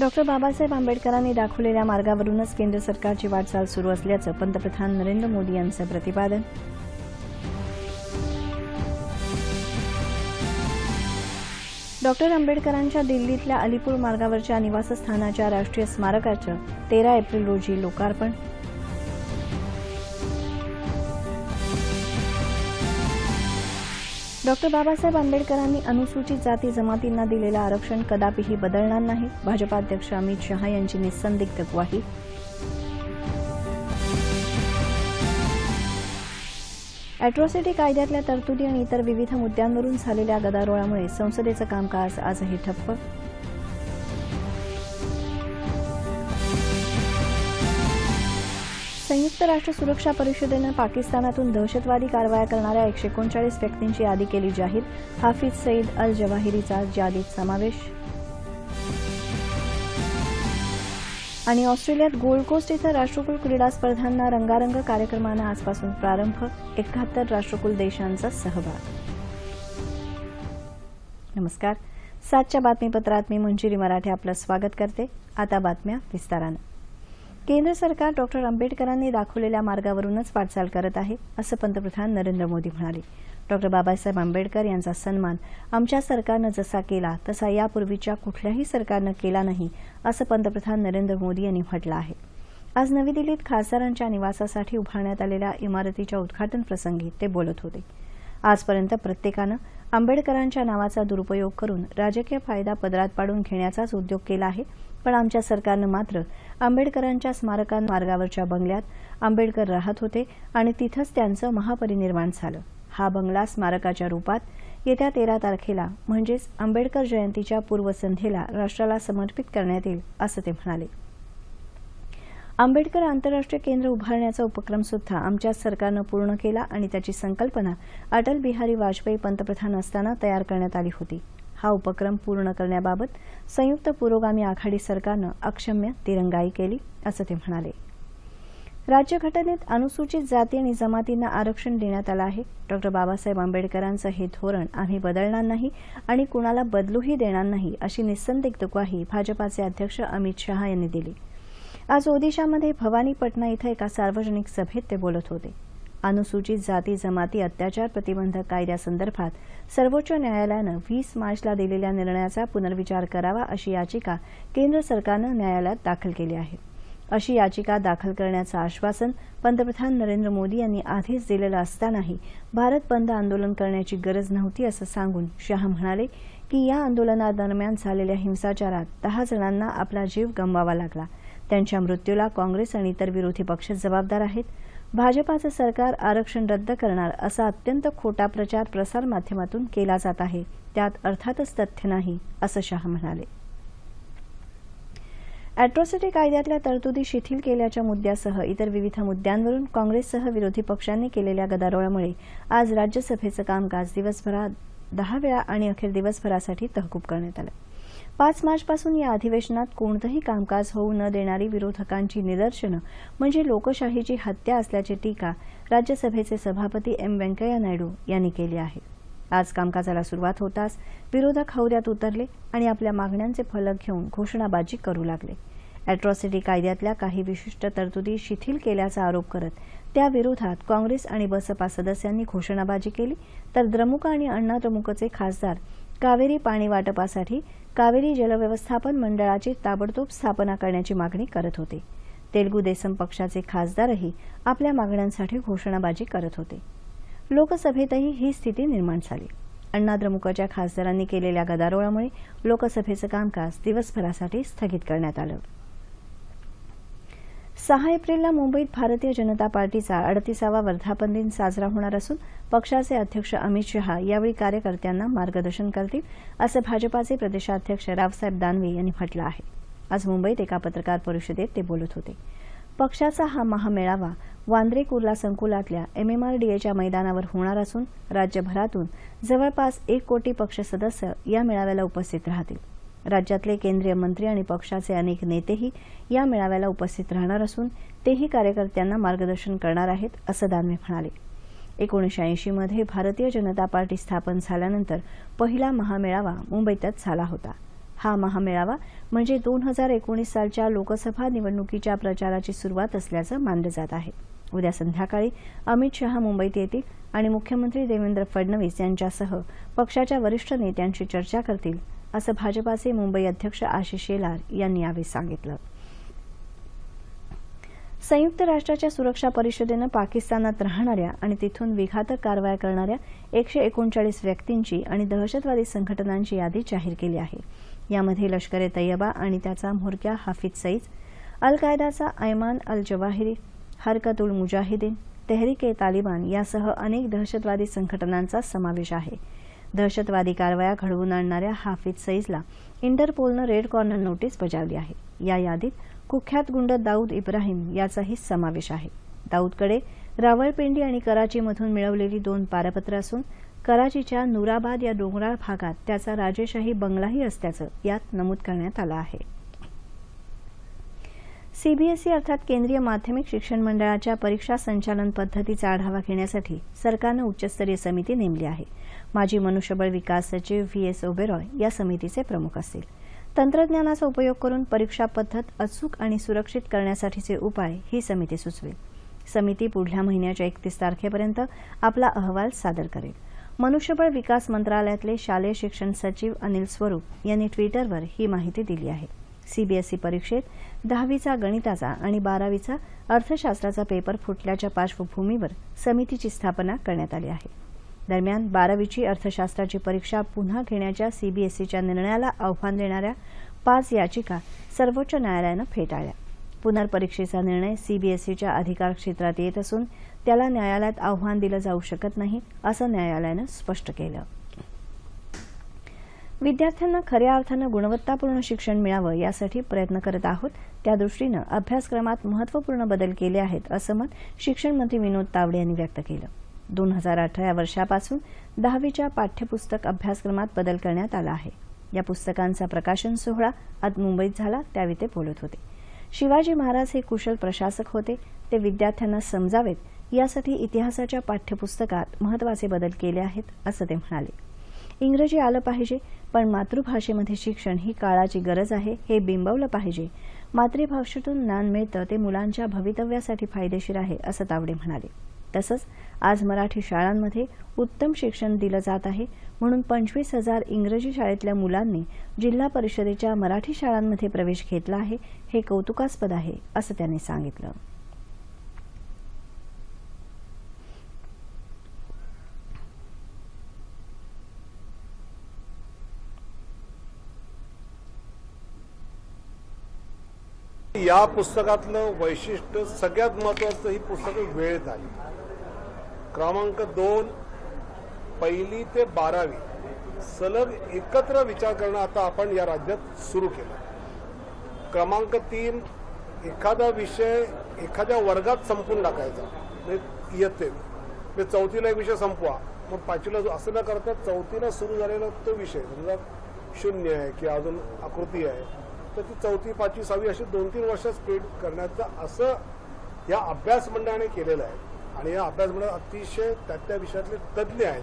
Doctor Babasaheb आंबेडकरांनी दाखवलेल्या मार्गावरूनच केंद्र सरकारची वाटचाल सुरू असल्याचं पंतप्रधान नरेंद्र मोदी यांचं प्रतिपादन. डॉक्टर आंबेडकरांच्या दिल्लीतल्या अलीपूर मार्गावरच्या निवासस्थानाच्या राष्ट्रीय स्मारकाचं तेरा एप्रिल रोजी लोकार्पण. डॉक्टर बाबासाहेब आंबेडकरांनी अनुसूचित जाती जमातींना दिलेलं आरक्षण कदापिही बदलणार नाही. भाजपाध्यक्ष अमित शहा यांची निस्संदिग्ध ग्वाही. अॅट्रॉसिटी कायद्यातल्या तरतुदी आणि इतर विविध मुद्द्यांवरून झालेल्या गदारोळामुळे संसदेचं कामकाज आजही ठप्प. संयुक्त राष्ट्र सुरक्षा परिषदेनं पाकिस्तानातून दहशतवादी कारवाया करणाऱ्या एकशे एकोणचाळीस व्यक्तींची यादी केली जाहीर. हाफिज सईद अल जवाहिरीचा यादीत समावेश. आणि ऑस्ट्रेलियात गोल्ड कोस्ट इथं राष्ट्रकुल क्रीडा स्पर्धांना रंगारंग कार्यक्रमानं आजपासून प्रारंभ. एकाहत्तर राष्ट्रकुल देशांचा सहभाग. नमस्कार. सातच्या बातमीपत्रात मी मंजिरी मराठे आपलं स्वागत करते. आता बातम्या विस्तारानं. केंद्र सरकार डॉक्टर आंबेडकरांनी दाखवलेल्या मार्गावरूनच वाटचाल करत आहे असं पंतप्रधान नरेंद्र मोदी म्हणाले. डॉक्टर बाबासाहेब आंबेडकर यांचा सन्मान आमच्या सरकारनं जसा केला तसा यापूर्वीच्या कुठल्याही सरकारनं केला नाही असं पंतप्रधान नरेंद्र मोदी यांनी म्हटलं आहे. आज नवी दिल्लीत खासदारांच्या निवासासाठी उभारण्यात आलेल्या इमारतीच्या उद्घाटन प्रसंगी ते बोलत होते. आजपर्यंत प्रत्येकानं आंबेडकरांच्या नावाचा दुरुपयोग करून राजकीय फायदा पदरात पाडून घेण्याचाच उद्योग केला आहे पण आमच्या सरकारनं मात्र आंबेडकरांच्या स्मारकां मार्गावरच्या बंगल्यात आंबेडकर राहत होते आणि तिथंच त्यांचं महापरिनिर्वाण झालं. हा बंगला स्मारकाच्या रूपात येत्या तेरा तारखेला म्हणजेच आंबेडकर जयंतीच्या पूर्वसंध्येला राष्ट्राला समर्पित करण्यात येईल असं ते म्हणाले. आंबेडकर आंतरराष्ट्रीय केंद्र उभारण्याचा उपक्रम सुद्धा आमच्या सरकारनं पूर्ण केला आणि त्याची संकल्पना अटल बिहारी वाजपेयी पंतप्रधान असताना तयार करण्यात आली होती. हा उपक्रम पूर्ण करण्याबाबत संयुक्त पुरोगामी आघाडी सरकारनं अक्षम्य तिरंगाई केली असं ते म्हणाले. राज्यघटनेत अनुसूचित जाती आणि जमातींना आरक्षण देण्यात आलं आहे. डॉक्टर बाबासाहेब आंबेडकरांचं हे धोरण आम्ही बदलणार नाही आणि कुणाला बदलूही देणार नाही अशी निस्संदिग्ध ग्वाही भाजपाचे अध्यक्ष अमित शहा यांनी दिली. आज ओदिशामध्ये भवानीपटना इथं एका सार्वजनिक सभेत ते बोलत होते. अनुसूचित जाती जमाती अत्याचार प्रतिबंधक कायद्यासंदर्भात सर्वोच्च न्यायालयानं वीस मार्चला दिलेल्या निर्णयाचा पुनर्विचार करावा अशी याचिका केंद्र सरकारनं न्यायालयात दाखल केली आहे. अशी याचिका दाखल करण्याचं आश्वासन पंतप्रधान नरेंद्र मोदी यांनी आधीच दिलेलं असतानाही भारत बंद आंदोलन करण्याची गरज नव्हती असं सांगून शहा म्हणाले की या आंदोलनादरम्यान झालेल्या हिंसाचारात दहा जणांना आपला जीव गमवावा लागला. त्यांच्या मृत्यूला काँग्रेस आणि इतर विरोधी पक्ष जबाबदार आहेत. भाजपाचं सरकार आरक्षण रद्द करणार असा अत्यंत खोटा प्रचार प्रसारमाध्यमातून केला जात आहे. त्यात अर्थातच तथ्य नाही असं शाह म्हणाले. अॅट्रॉसिटी कायद्यातल्या तरतुदी शिथिल केल्याच्या मुद्द्यासह इतर विविध मुद्द्यांवरून काँग्रेससह विरोधी पक्षांनी केलेल्या गदारोळामुळे आज राज्यसभेचं कामकाज दिवसभरात दहा वेळा आणि अखेर दिवसभरासाठी तहकूब करण्यात आलं. पाच मार्चपासून या अधिवेशनात कोणतंही कामकाज होऊ न देणारी विरोधकांची निदर्शनं म्हणजे लोकशाहीची हत्या असल्याची टीका राज्यसभेचे सभापती एम व्यंकय्या नायडू यांनी केली आहे. आज कामकाजाला सुरुवात होताच विरोधक हौद्यात उतरले आणि आपल्या मागण्यांचे फलक घेऊन घोषणाबाजी करू लागले. अॅट्रॉसिटी कायद्यातल्या काही विशिष्ट तरतुदी शिथिल केल्याचा आरोप करत त्याविरोधात काँग्रेस आणि बसपा सदस्यांनी घोषणाबाजी केली तर द्रमुक आणि अण्णा द्रमुकचे खासदार कावेरी पाणी वाटपासाठी कावेरी जलव्यवस्थापन मंडळाची ताबडतोब स्थापना करण्याची मागणी करत होते. तेलगू देसम पक्षाचे खासदारही आपल्या मागण्यांसाठी घोषणाबाजी करत होते. लोकसभेतही ही स्थिती निर्माण झाली. अण्णाद्रमुकच्या खासदारांनी केलेल्या गदारोळामुळे लोकसभेचं कामकाज दिवसभरासाठी स्थगित करण्यात आलं. सहा एप्रिलला मुंबईत भारतीय जनता पार्टीचा अडतीसावा वर्धापन दिन साजरा होणार असून पक्षाचे अध्यक्ष अमित शहा यावेळी कार्यकर्त्यांना मार्गदर्शन करतील असं भाजपाचे प्रदेशाध्यक्ष रावसाहेब दानवे यांनी म्हटलं आहे. आज मुंबईत एका पत्रकार परिषदेत ते बोलत होते. पक्षाचा हा महामेळावा वांद्रे कुर्ला संकुलातल्या एमएमआरडीएच्या मैदानावर होणार असून राज्यभरातून जवळपास एक कोटी पक्ष सदस्य या मेळाव्याला उपस्थित राहतील. राज्यातले केंद्रीय मंत्री आणि पक्षाचे अनेक नेतेही या मेळाव्याला उपस्थित राहणार असून तेही कार्यकर्त्यांना मार्गदर्शन करणार आहेत असं दानवे म्हणाले. एकोणीसशे ऐंशीमध्ये भारतीय जनता पार्टी स्थापन झाल्यानंतर पहिला महामेळावा मुंबईतच झाला होता. हा महामेळावा म्हणजे दोन हजार एकोणीस सालच्या लोकसभा निवडणुकीच्या प्रचाराची सुरुवात असल्याचं मानलं जात आहे. उद्या संध्याकाळी अमित शहा मुंबईत येतील आणि मुख्यमंत्री देवेंद्र फडणवीस यांच्यासह पक्षाच्या वरिष्ठ नेत्यांशी चर्चा करतील असं भाजपाचे मुंबई अध्यक्ष आशिष शेलार यांनी यावेळी सांगितलं. संयुक्त राष्ट्राच्या सुरक्षा परिषदेनं पाकिस्तानात राहणाऱ्या आणि तिथून विघातक कारवाया करणाऱ्या एकशे एकोणचाळीस व्यक्तींची आणि दहशतवादी संघटनांची यादी जाहीर केली आहे. यामध्ये लष्कर ए तय्यबा आणि त्याचा म्होरक्या हाफिज सईद अल कायदाचा Ayman al Zawahiri Harkat ul Mujahideen Tehreek ए तालिबान यासह अनेक दहशतवादी संघटनांचा समावेश आहे. दहशतवादी कारवाया घडवून आणणाऱ्या हाफिज सईजला इंटरपोलनं रेड कॉर्नर नोटीस बजावली आहे. या यादीत कुख्यात गुंड दाऊद इब्राहिम याचाही समावेश आहे. दाऊदकडे रावळपिंडी आणि कराचीमधून मिळवलेली दोन पारपत्र असून कराचीच्या नुराबाद या डोंगराळ भागात त्याचा राजेशाही बंगलाही असल्याचं यात नमूद करण्यात आलं आहे. सीबीएसई अर्थात केंद्रीय माध्यमिक शिक्षण मंडळाच्या परीक्षा संचालन पद्धतीचा आढावा घेण्यासाठी सरकारनं उच्चस्तरीय समिती नेमली आहे. माजी मनुष्यबळ विकास सचिव व्ही एस ओबेरॉय या समितीचे प्रमुख असतील. तंत्रज्ञानाचा उपयोग करून परीक्षा पद्धत अचूक आणि सुरक्षित करण्यासाठीचे उपाय ही समिती सुचवेल. समिती पुढल्या महिन्याच्या एकतीस तारखेपर्यंत आपला अहवाल सादर करेल. मनुष्यबळ विकास मंत्रालयातले शालेय शिक्षण सचिव अनिल स्वरूप यांनी ट्विटरवर ही माहिती दिली आहे. सीबीएसई परीक्षेत दहावीचा गणिताचा आणि बारावीचा अर्थशास्त्राचा पेपर फुटल्याच्या पार्श्वभूमीवर समितीची स्थापना करण्यात आली आहे. दरम्यान बारावीची अर्थशास्त्राची परीक्षा पुन्हा घेण्याच्या सीबीएसईच्या निर्णयाला आव्हान देणाऱ्या पाच याचिका सर्वोच्च न्यायालयानं फेटाळल्या. पुनर्परीक्षेचा निर्णय सीबीएसईच्या अधिकार क्षेत्रात येत असून त्याला न्यायालयात आव्हान दिलं जाऊ शकत नाही असं न्यायालयानं स्पष्ट केलं. विद्यार्थ्यांना खऱ्या अर्थानं गुणवत्तापूर्ण शिक्षण मिळावं यासाठी प्रयत्न करत आहोत त्यादृष्टीनं अभ्यासक्रमात महत्त्वपूर्ण बदल केले आहेत असं मत शिक्षण मंत्री विनोद तावडे यांनी व्यक्त केलं. दोन हजार अठरा या वर्षापासून दहावीच्या पाठ्यपुस्तक अभ्यासक्रमात बदल करण्यात आला आहे. या पुस्तकांचा प्रकाशन सोहळा आज मुंबईत झाला त्यावेळी ते बोलत होते. शिवाजी महाराज हे कुशल प्रशासक होते. ते विद्यार्थ्यांना समजावेत यासाठी इतिहासाच्या पाठ्यपुस्तकात महत्त्वाचे बदल केले आहेत असं ते म्हणाले. इंग्रजी आलं पाहिजे पण मातृभाषेमध्ये शिक्षण ही काळाची गरज आहे हे बिंबवलं पाहिजे. मातृभाषेतून ज्ञान मिळतं ते मुलांच्या भवितव्यासाठी फायदेशीर आहे असं तावडे म्हणाले. तसंच आज मराठी शाळांमध्ये उत्तम शिक्षण दिलं जात आहे म्हणून पंचवीस हजार इंग्रजी शाळेतल्या मुलांनी जिल्हा परिषदेच्या मराठी शाळांमध्ये प्रवेश घेतला आहे हे कौतुकास्पद आहे असं त्यांनी सांगितलं. या पुस्तकातलं वैशिष्ट्य सगळ्यात महत्वाचं ही पुस्तकं वेळेत आली क्रमांक दोन पहिली ते बारावी. सलग एकत्र विचार करणं आता आपण या राज्यात सुरू केलं. क्रमांक तीन एखादा विषय एखाद्या वर्गात संपून टाकायचा. म्हणजे इयत्तेत म्हणजे चौथीला एक विषय संपवा. मग पाचवीला असं न करता चौथीला सुरू झालेला तो विषय समजा शून्य आहे किंवा अजून आकृती आहे. तर ती चौथी पाचवी सहावी अशी दोन तीन वर्ष स्पीड करण्याचं असं या अभ्यास मंडळाने केलेलं आहे. आणि या अभ्यास मंडळ अतिशय त्या त्या विषयातले तज्ज्ञ आहेत.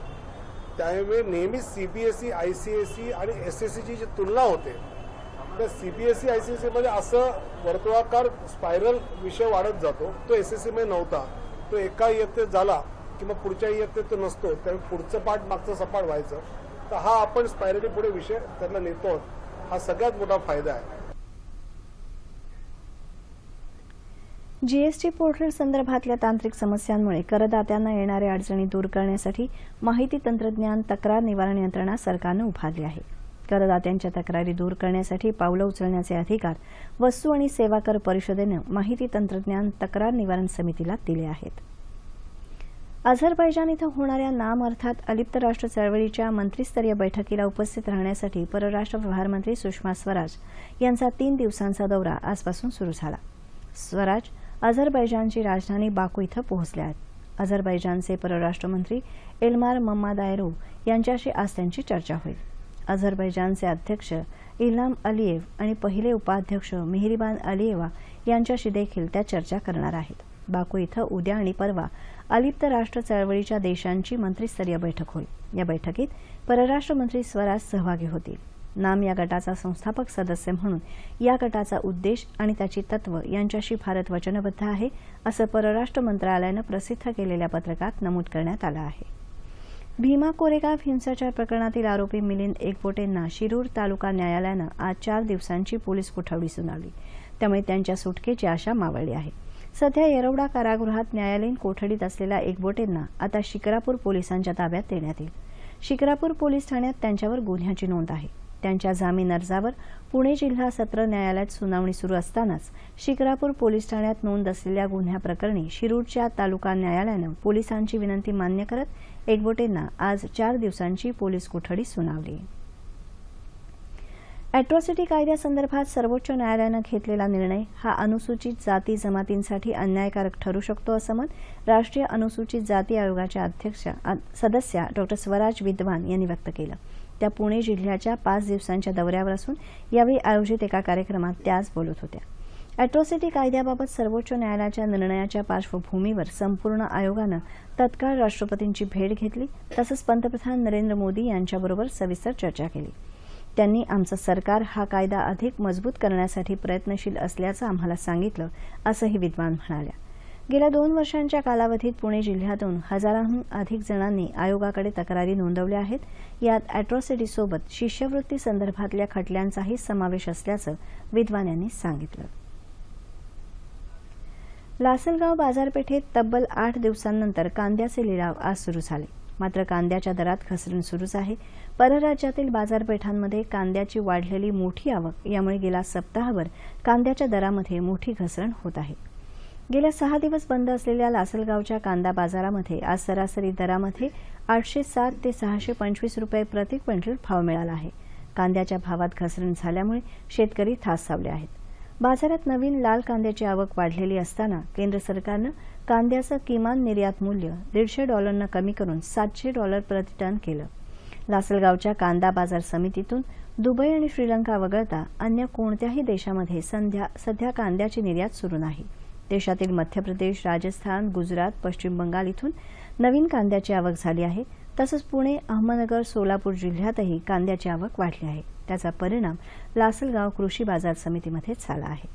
त्यामुळे नेहमीच CBSE I C S E आणि एस एस सीची जी तुलना होते तर सीबीएसई आय सी एसमध्ये असं वर्तुळाकार स्पायरल विषय वाढत जातो. तो एस एस सीमध्ये नव्हता. तो एका इयत्तेत झाला की मग पुढच्या इयत्तेत तो नसतो. त्यामुळे पुढचं पाठ मागचं सपाट व्हायचं. तर हा आपण स्पायरली पुढे विषय त्यांना नेतो. हा सगळ्यात मोठा फायदा आहे. जीएसटी पोर्टल संदर्भातल्या तांत्रिक समस्यांमुळे करदात्यांना येणाऱ्या अडचणी दूर करण्यासाठी माहिती तंत्रज्ञान तक्रार निवारण यंत्रणा सरकारनं उभारली आहे. करदात्यांच्या तक्रारी दूर करण्यासाठी पावलं उचलण्याचे अधिकार वस्तू आणि सेवा कर परिषदेनं माहिती तंत्रज्ञान तक्रार निवारण समितीला दिले आहेत. अझरबैजान इथं होणाऱ्या नाम अर्थात अलिप्त राष्ट्र चळवळीच्या मंत्रीस्तरीय बैठकीला उपस्थित राहण्यासाठी परराष्ट्र व्यवहार मंत्री सुषमा स्वराज यांचा तीन दिवसांचा दौरा आजपासून सुरू झाला. स्वराज अझरबैजानची राजधानी बाकू इथं पोहोचल्या आहेत. अझरबैजानचे परराष्ट्र मंत्री एल्मार मम्मादायरो यांच्याशी आज त्यांची चर्चा होईल. अझरबैजानचे अध्यक्ष इल्हाम अलियेव आणि पहिले उपाध्यक्ष मेहरीबान अलियेवा यांच्याशी देखील त्या चर्चा करणार आहेत. बाकू इथं उद्या आणि परवा अलिप्त राष्ट्र चळवळीच्या देशांची मंत्रिस्तरीय बैठक होईल. या बैठकीत परराष्ट्र मंत्री स्वराज सहभागी होतील. नाम या गटाचा संस्थापक सदस्य म्हणून. या गटाचा उद्देश आणि त्याची तत्व यांच्याशी भारत वचनबद्ध आहे असं परराष्ट्र मंत्रालयानं प्रसिद्ध केलेल्या पत्रकात नमूद करण्यात आलं आहे. भीमा कोरेगाव हिंसाचार प्रकरणातील आरोपी मिलिंद एकबोटेंना शिरूर तालुका न्यायालयानं आज चार दिवसांची पोलीस कोठडी सुनावली. त्यामुळे त्यांच्या सुटकेची आशा मावळली आहे. सध्या येरवडा कारागृहात न्यायालयीन कोठडीत असलेल्या एकबोटेंना आता शिक्रापूर पोलिसांच्या ताब्यात देण्यात येईल. शिक्रापूर पोलीस ठाण्यात त्यांच्यावर गुन्ह्याची नोंद आहे. त्यांच्या जामीन अर्जावर पुणे जिल्हा सत्र न्यायालयात सुनावणी सुरू असतानाच शिक्रापूर पोलीस ठाण्यात नोंद असलेल्या गुन्ह्याप्रकरणी शिरूरच्या तालुका न्यायालयानं पोलिसांची विनंती मान्य करत एकबोटेंना आज चार दिवसांची पोलीस कोठडी सुनावली. अॅट्रॉसिटी कायद्यासंदर्भात सर्वोच्च न्यायालयानं घेतलेला निर्णय हा अनुसूचित जाती जमातींसाठी अन्यायकारक ठरू शकतो असं मत राष्ट्रीय अनुसूचित जाती आयोगाच्या अध्यक्ष आ- सदस्या डॉ. स्वराज विद्वान यांनी व्यक्त केलं. त्या पुणे जिल्ह्याच्या पाच दिवसांच्या दौऱ्यावर असून यावेळी आयोजित एका कार्यक्रमात त्याच बोलत होत्या. अॅट्रॉसिटी कायद्याबाबत सर्वोच्च न्यायालयाच्या निर्णयाच्या पार्श्वभूमीवर संपूर्ण आयोगानं तत्काळ राष्ट्रपतींची भेट घेतली तसंच पंतप्रधान नरेंद्र मोदी यांच्याबरोबर सविस्तर चर्चा केली. त्यांनी आमचं सरकार हा कायदा अधिक मजबूत करण्यासाठी प्रयत्नशील असल्याचं आम्हाला सांगितलं असंही विद्वान म्हणाल्या. गेल्या दोन वर्षांच्या कालावधीत पुणे जिल्ह्यातून हजारांहून अधिक जणांनी आयोगाकडे तक्रारी नोंदवल्या आहेत. यात अॅट्रॉसिटीसोबत शिष्यवृत्ती संदर्भातल्या खटल्यांचाही समावेश असल्याचं विद्वान यांनी सांगितलं. लासलगाव बाजारपेठेत तब्बल आठ दिवसांनंतर कांद्याचे लिलाव आज सुरू झाले. मात्र कांद्याच्या दरात घसरण सुरूच आहे. परराज्यातील बाजारपेठांमध्ये कांद्याची वाढलेली मोठी आवक यामुळे गेल्या सप्ताहभर कांद्याच्या दरामध्ये मोठी घसरण होत आहे. गेल्या सहा दिवस बंद असलेल्या लासलगावच्या कांदा बाजारामध्ये आज सरासरी दरामध्ये आठशे सात ते सहाशे पंचवीस रुपये प्रति क्विंटल भाव मिळाला आहे. कांद्याच्या भावात घसरण झाल्यामुळे शेतकरी ठासावले आहेत. बाजारात नवीन लाल कांद्याची आवक वाढलेली असताना केंद्र सरकारनं कांद्याचं किमान निर्यात मूल्य दीडशे डॉलरनं कमी करून सातशे डॉलर प्रतिटन केलं. लासलगावच्या कांदा बाजार समितीतून दुबई आणि श्रीलंका वगळता अन्य कोणत्याही देशामध्ये संध्या सध्या कांद्याची निर्यात सुरू नाही. देशातील मध्य प्रदेश राजस्थान गुजरात पश्चिम बंगाल इथून नवीन कांद्याची आवक झाली आहे. तसंच पुणे अहमदनगर सोलापूर जिल्ह्यातही कांद्याची आवक वाढली आहे. त्याचा परिणाम लासलगाव कृषी बाजार समितीमध्ये झाला आहे.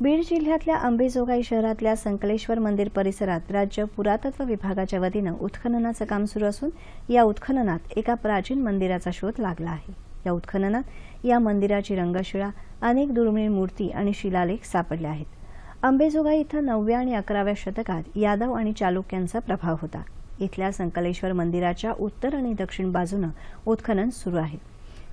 बीड जिल्ह्यातल्या अंबेजोगाई शहरातल्या संकलेश्वर मंदिर परिसरात राज्य पुरातत्व विभागाच्या वतीनं उत्खननाचं काम सुरू असून या उत्खननात एका प्राचीन मंदिराचा शोध लागला आहे. या उत्खननात या मंदिराची रंगशिळा अनेक दुर्मिळ मूर्ती आणि शिलालेख सापडले आहेत. अंबेजोगाई इथं नवव्या आणि अकराव्या शतकात यादव आणि चालुक्यांचा प्रभाव होता. इथल्या संकलेश्वर मंदिराच्या उत्तर आणि दक्षिण बाजूनं उत्खनन सुरू आहे.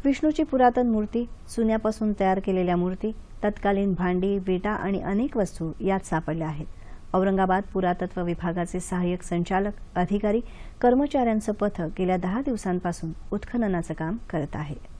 विष्णूची पुरातन मूर्ती चुन्यापासून तयार केलेल्या मूर्ती तत्कालीन भांडी विटा आणि अनेक वस्तू यात सापडल्या आहेत. औरंगाबाद पुरातत्व विभागाचे सहाय्यक संचालक अधिकारी कर्मचाऱ्यांचं पथक गेल्या दहा दिवसांपासून उत्खननाचं काम करत आहे.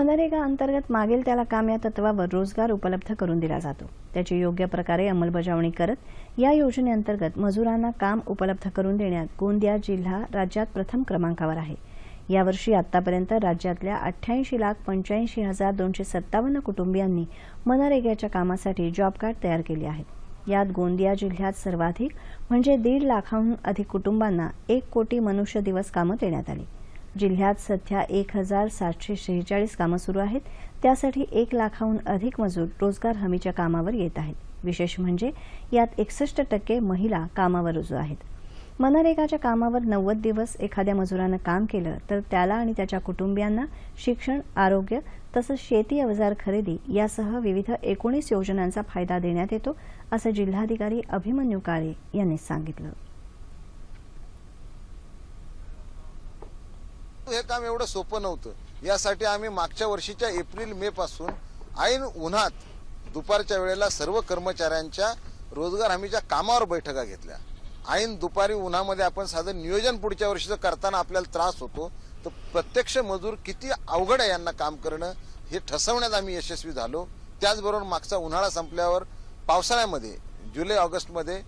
मनरेगा अंतर्गत मागेल त्याला काम या तत्वावर रोजगार उपलब्ध करून दिला जातो. त्याची योग्य प्रकारे अंमलबजावणी करत या योजनेअंतर्गत मजुरांना काम उपलब्ध करून देण्यात गोंदिया जिल्हा राज्यात प्रथम क्रमांकावर आहे. यावर्षी आतापर्यंत राज्यातल्या अठ्ठ्याऐंशी लाख पंच्याऐंशी हजार दोनशे सत्तावन्न कुटुंबियांनी मनरेगाच्या कामासाठी जॉब कार्ड तयार केली आहेत. यात गोंदिया जिल्ह्यात सर्वाधिक म्हणजे दीड लाखाहून अधिक कुटुंबांना एक कोटी मनुष्य दिवस कामं देण्यात आली. जिल्ह्यात सध्या एक हजार सातशे शेहेचाळीस कामं सुरू आहेत. त्यासाठी एक लाखाहून अधिक मजूर रोजगार हमीच्या कामावर येत आहेत. विशेष म्हणजे यात एकसष्ट टक्के महिला कामावर रुजू आहेत. मनरेगाच्या कामावर नव्वद दिवस एखाद्या मजुरानं काम केलं तर त्याला आणि त्याच्या कुटुंबियांना शिक्षण आरोग्य तसंच शेती अवजार खरेदी यासह विविध एकोणीस योजनांचा फायदा देण्यात येतो असं जिल्हाधिकारी अभिमन्यू काळे यांनी सांगितलं. हे काम एवढं सोपं नव्हतं. यासाठी आम्ही मागच्या वर्षीच्या एप्रिल मे पासून ऐन उन्हात दुपारच्या वेळेला सर्व कर्मचाऱ्यांच्या रोजगार हमीच्या कामावर बैठका घेतल्या. ऐन दुपारी उन्हामध्ये आपण साधं नियोजन पुढच्या वर्षीचं करताना आपल्याला त्रास होतो. तर प्रत्यक्ष मजूर किती अवघड आहे यांना काम करणं हे ठसवण्यात आम्ही यशस्वी झालो. त्याचबरोबर मागचा उन्हाळा संपल्यावर पावसाळ्यामध्ये जुलै ऑगस्टमध्ये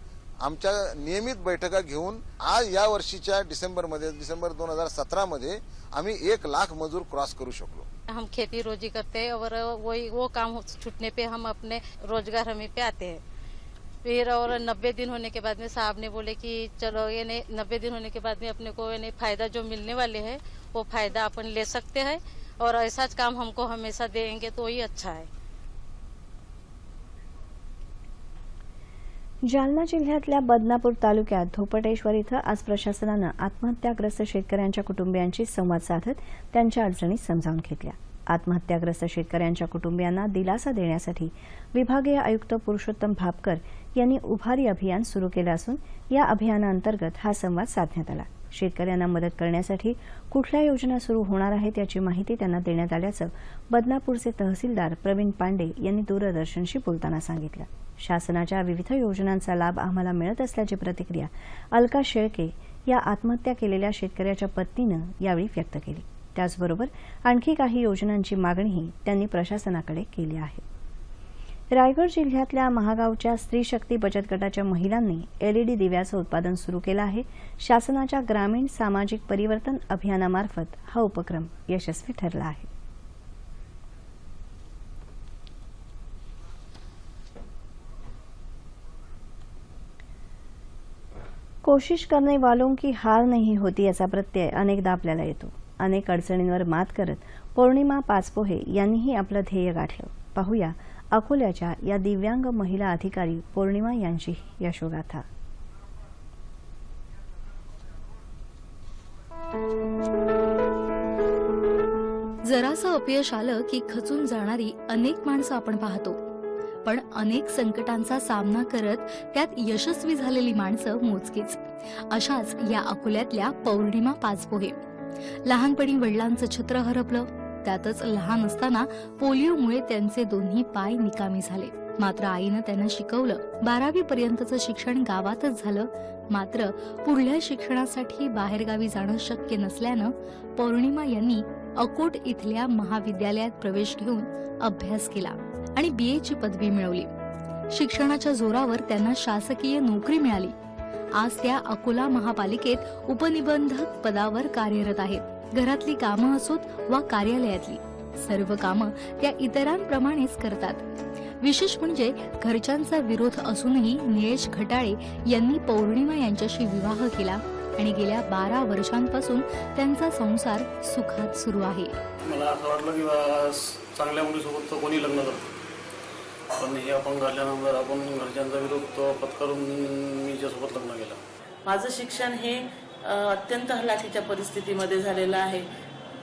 आमच्या नियमित बैठका घेऊन आज या वर्षीच्या डिसेंबरमध्ये, डिसेंबर दोन हज़ार सतरामध्ये आम्ही एक लाख मजूर क्रॉस करू शकलो. हम खेती रोजी करते हैं और वही, वो काम छूटने पे हम अपने रोज़गार हमें पे आते हैं। फिर और नब्बे दिन होने के बाद में साहब ने बोले कि चलो, ये नब्बे दिन होने के बाद में अपने को फ़ायदा जो मिलने वाले है, वो फ़ायदा अपन ले सकते हैं और ऐसा काम हमको हमेशा देंगे तो ही अच्छा है। जालना जिल्ह्यातल्या बदनापूर तालुक्यात धोपटेश्वर इथं आज प्रशासनानं आत्महत्याग्रस्त शेतकऱ्यांच्या कुटुंबियांशी संवाद साधत त्यांच्या अडचणी समजावून घेतल्या. आत्महत्याग्रस्त शेतकऱ्यांच्या कुटुंबियांना दिलासा देण्यासाठी विभागीय आयुक्त पुरुषोत्तम भापकर यांनी उभारी अभियान सुरू केलं असून या अभियानाअंतर्गत हा संवाद साधण्यात आला. शेतकऱ्यांना मदत करण्यासाठी कुठल्या योजना सुरू होणार आहेत याची माहिती त्यांना देण्यात आल्याचं बदनापूरचे तहसीलदार प्रवीण पांडे यांनी दूरदर्शनशी बोलताना सांगितलं. शासनाच्या विविध योजनांचा लाभ आम्हाला मिळत असल्याची प्रतिक्रिया अलका शेळके या आत्महत्या केलेल्या शेतकऱ्याच्या पत्नीनं यावेळी व्यक्त केली. त्याचबरोबर आणखी काही योजनांची मागणीही त्यांनी प्रशासनाकडे केली आहे. रायगड जिल्ह्यातल्या महागावच्या स्त्री शक्ती बचत गटाच्या महिलांनी एलईडी दिव्याचं उत्पादन सुरू केलं आहे. शासनाच्या ग्रामीण सामाजिक परिवर्तन अभियानामार्फत हा उपक्रम यशस्वी ठरला आहे. कोशिश करणे वालों की हार नाही होती याचा प्रत्यय अनेकदा आपल्याला येतो. अनेक अडचणींवर मात करत पौर्णिमा पाचपोहे यांनीही आपलं ध्येय गाठलं. पाहूया अकोल्याच्या या दिव्यांग महिला अधिकारी पौर्णिमा यांची यशोगाथा. जरासं अपयश आलं की खचून जाणारी अनेक माणसं आपण पाहतो. पण अनेक संकटांचा सामना करत त्यात यशस्वी झालेली माणसं मोजकीच. अशाच या अकोल्यातल्या पौर्णिमा पाचपोहे. लहानपणी वडिलांचं छत्र हरपलं त्यातच लहान असताना पोलिओमुळे त्यांचे दोन्ही पाय निकामी झाले. मात्र आईनं त्यांना शिकवलं बारावी पर्यंतचं शिक्षण गावातच झालं. मात्र पुढल्या शिक्षणासाठी बाहेरगावी जाणं शक्य नसल्यानं पौर्णिमा यांनी अकोट इथल्या महाविद्यालयात प्रवेश घेऊन अभ्यास केला आणि बी ची पदवी मिळवली. शिक्षणाच्या जोरावर त्यांना शासकीय नोकरी मिळाली. आज त्या अकोला महापालिकेत उपनिबंधक पदावर कार्यरत आहेत. घरातली कामं असोत वा कार्यालयातली. सर्व कामं त्या इतरांप्रमाणेच करतात. विशेष म्हणजे घरच्यांचा विरोध असूनही निळेश खटाळे यांनी पौर्णिमा यांच्याशी विवाह केला आणि गेल्या बारा वर्षांपासून त्यांचा संसार सुखात सुरू आहे. मला असं वाटलं की चांगल्या मुलीसोबत तो कोणी लग्न करतो. पण हे अपंग झाल्यानंतर आपण घरच्यांचा विरोध तो पत्करून मी हिच्यासोबत लग्न केलं. माझं शिक्षण हे अत्यंत हलाखीच्या परिस्थितीमध्ये झालेलं आहे.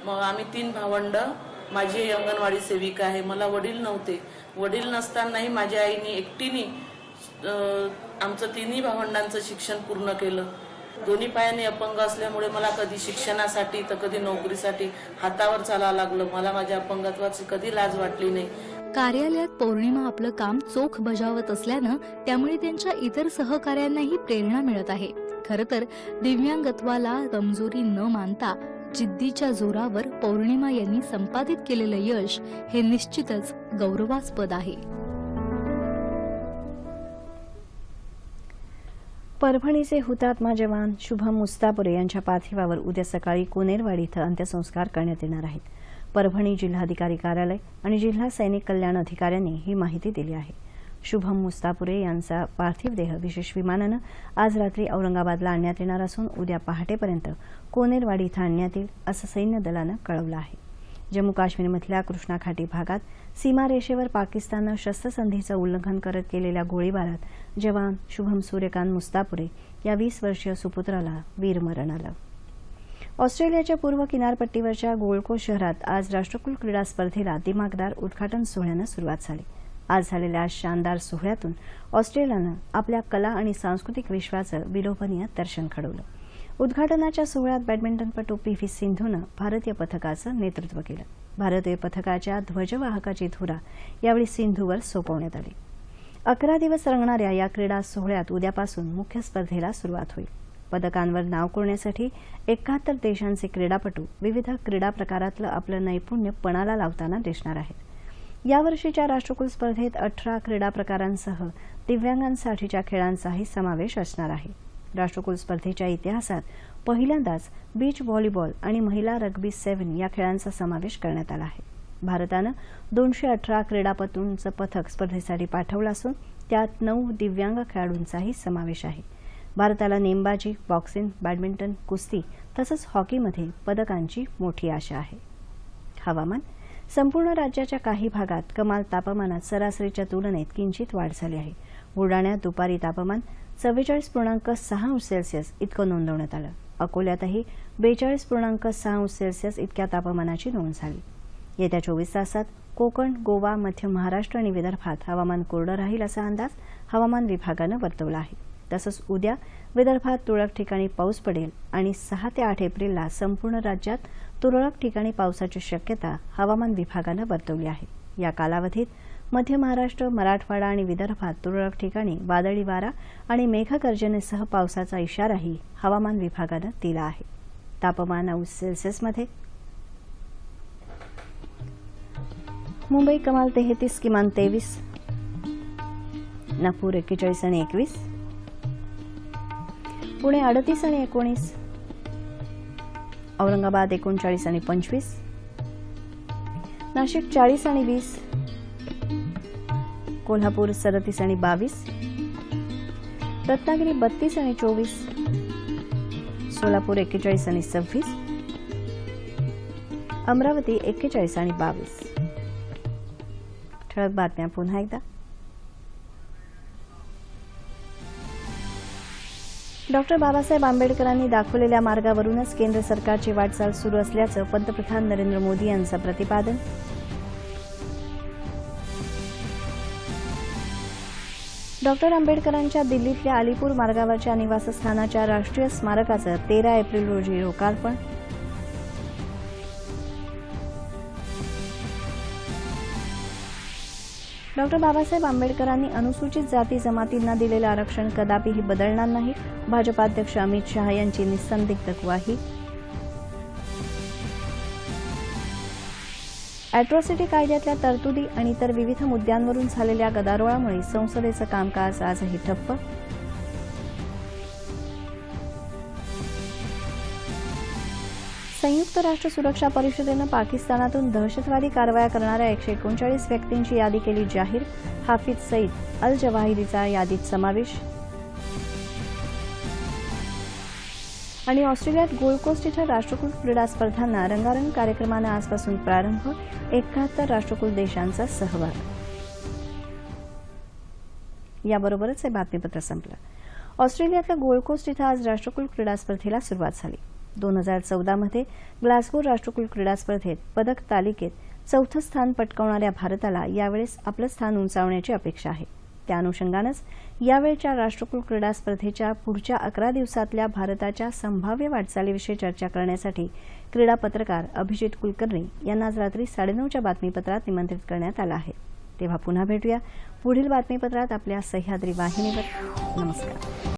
मग आम्ही तीन भावंड माझी अंगणवाडी सेविका आहे मला वडील नव्हते. वडील नसतानाही माझ्या आईने एकटीने आमचं तिन्ही भावंडांचं शिक्षण पूर्ण केलं. दोन्ही पायाने अपंग असल्यामुळे मला कधी शिक्षणासाठी तर कधी नोकरीसाठी हातावर चालावं लागलं. मला माझ्या अपंगत्वाची कधी लाज वाटली नाही. कार्यालयात पौर्णिमा आपलं काम चोख बजावत असल्यानं त्यामुळे त्यांच्या इतर सहकार्यांनाही प्रेरणा मिळत आहे. खर तर दिव्यांगत्वाला कमजोरी न मानता जिद्दीच्या जोरावर पौर्णिमा यांनी संपादित केलेलं यश हे निश्चितच गौरवास्पद आहे. परभणीचे हुतात्मा जवान शुभम मुस्तापुरे यांच्या पार्थिवावर उद्या सकाळी कोनेरवाडी इथं अंत्यसंस्कार करण्यात येणार आहेत. परभणी जिल्हाधिकारी कार्यालय आणि जिल्हा सैनिक कल्याण अधिकाऱ्यांनी ही माहिती दिली आहे. शुभम मुस्तापुरे यांचा पार्थिव देह विशेष विमानानं आज रात्री औरंगाबादला आणण्यात येणार असून उद्या पहाटेपर्यंत कोनेरवाडी इथं आणण्यात येईल असं सैन्य दलानं कळवलं आहे. जम्मू काश्मीरमधल्या कृष्णाघाटी भागात सीमारेषेवर पाकिस्ताननं शस्त्रसंधीचं उल्लंघन करत केलेल्या गोळीबारात जवान शुभम सूर्यकांत मुस्तापुरे या वीस वर्षीय सुपुत्राला वीरमरण आलं. ऑस्ट्रेलियाच्या पूर्व किनारपट्टीवरच्या गोल्डको शहरात आज राष्ट्रकुल क्रीडा स्पर्धेला दिमागदार उद्घाटन सोहळ्यानं सुरुवात झाली. आज झालेल्या शानदार सोहळ्यातून ऑस्ट्रेलियानं आपल्या कला आणि सांस्कृतिक विश्वाचं विलोभनीय दर्शन घडवलं. उद्घाटनाच्या सोहळ्यात बॅडमिंटनपटू पी व्ही सिंधूनं भारतीय पथकाचं नेतृत्व केलं. भारतीय पथकाच्या ध्वजवाहकाची धुरा यावेळी सिंधूवर सोपवण्यात आली. अकरा दिवस रंगणाऱ्या या क्रीडा सोहळ्यात उद्यापासून मुख्य स्पर्धेला सुरुवात होईल. पदकांवर नाव कोरण्यासाठी एकाहत्तर देशांचे क्रीडापटू विविध क्रीडा प्रकारातलं आपलं नैपुण्य पणाला लावताना दिसणार आहेत. यावर्षीच्या राष्ट्रकुल स्पर्धेत अठरा क्रीडा प्रकारांसह दिव्यांगांसाठीच्या खेळांचाही समावेश असणार आहे. राष्ट्रकुल स्पर्धेच्या इतिहासात पहिल्यांदाच बीच व्हॉलीबॉल आणि महिला रग्बी सेव्हन या खेळांचा समावेश करण्यात आला आहे. भारतानं दोनशे अठरा क्रीडापटूंचं पथक स्पर्धेसाठी पाठवलं असून त्यात नऊ दिव्यांग खेळाडूंचाही समावेश आहे. भारताला नेमबाजी बॉक्सिंग बॅडमिंटन कुस्ती तसंच हॉकीमध्ये पदकांची मोठी आशा आहे. हवामान संपूर्ण राज्याच्या काही भागात कमाल तापमानात सरासरीच्या तुलनेत किंचित वाढ झाली आहे. बुलडाण्यात दुपारी तापमान चव्वेचाळीस पूर्णांक सहा अंश सेल्सिअस इतकं नोंदवण्यात आलं. अकोल्यातही बेचाळीस पूर्णांक सहा अंश सेल्सिअस इतक्या तापमानाची नोंद झाली. येत्या चोवीस तासात कोकण गोवा मध्य महाराष्ट्र आणि विदर्भात हवामान कोरडं राहील असा अंदाज हवामान विभागानं वर्तवला आहे. तसंच उद्या विदर्भात तुरळक ठिकाणी पाऊस पडेल आणि सहा ते आठ एप्रिलला संपूर्ण राज्यात तुरळक ठिकाणी पावसाची शक्यता हवामान विभागानं वर्तवली आहे. या कालावधीत मध्य महाराष्ट्र मराठवाडा आणि विदर्भात तुरळक ठिकाणी वादळी वारा आणि मेघगर्जनेसह पावसाचा इशाराही हवामान विभागानं दिला आहे. तापमान नऊ सेल्सिअसमध्ये मुंबई कमाल तेहतीस किमान तेवीस नागपूर एक्केचाळीस आणि एकवीस पुणे अडतीस आणि एकोणीस औरंगाबाद एकोणचाळीस आणि पंचवीस. नाशिक चाळीस आणि वीस. कोल्हापूर सदतीस आणि बावीस. रत्नागिरी बत्तीस आणि चोवीस. सोलापूर एक्केचाळीस आणि सव्वीस. अमरावती एक्केचाळीस आणि बावीस. ठळक बातम्या पुन्हा एकदा. डॉक्टर बाबासाहेब आंबेडकरांनी दाखवलेल्या मार्गावरूनच केंद्र सरकारची वाटचाल सुरू असल्याचं पंतप्रधान नरेंद्र मोदी यांचं प्रतिपादन. डॉक्टर आंबेडकरांच्या दिल्लीतल्या अलीपूर मार्गावरच्या निवासस्थानाच्या राष्ट्रीय स्मारकाचं तेरा एप्रिल रोजी लोकार्पण. डॉक्टर बाबासाहेब आंबेडकरांनी अनुसूचित जाती जमातींना दिलेलं आरक्षण कदापिही बदलणार नाही. भाजपाध्यक्ष अमित शहा यांची निसंदिग्ध ग्वाही. अॅट्रॉसिटी कायद्यातल्या तरतुदी आणि इतर विविध मुद्द्यांवरून झालेल्या गदारोळामुळे संसदेचं कामकाज आजही ठप्प. संयुक्त राष्ट्र सुरक्षा परिषदेनं पाकिस्तानातून दहशतवादी कारवाया करणाऱ्या एकशे एकोणचाळीस व्यक्तींची यादी केली जाहीर. हाफिज सईद अल जवाहिरीचा यादीत समावेश. आणि ऑस्ट्रेलियात गोल्ड कोस्ट इथं राष्ट्रकुल क्रीडा स्पर्धांना रंगारंग कार्यक्रमानं आजपासून प्रारंभ. एकाहत्तर राष्ट्रकुल देशांचा सहभाग. याबरोबरच हे बातमीपत्र संपलं. ऑस्ट्रेलियातल्या गोल्ड कोस्ट इथं आज राष्ट्रकुल क्रीडा स्पर्धेला सुरुवात झाली. दोन हजार चौदामध्ये ग्लासगो राष्ट्रकुल क्रीडा स्पर्धेत पदक तालिकेत चौथं स्थान पटकावणाऱ्या भारताला यावेळेस आपलं स्थान उंचावण्याची अपेक्षा आहे. त्या अनुषंगानंच यावेळच्या राष्ट्रकुल क्रीडा स्पर्धेच्या पुढच्या अकरा दिवसातल्या भारताच्या संभाव्य वाटचालीविषयी चर्चा करण्यासाठी क्रीडा पत्रकार अभिजित कुलकर्णी यांना आज रात्री साडेनऊच्या बातमीपत्रात निमंत्रित करण्यात आलं आहे. तेव्हा पुन्हा भेटूया. पुढील बातमीपत्रात आपल्या सह्याद्री वाहिनीवर. नमस्कार.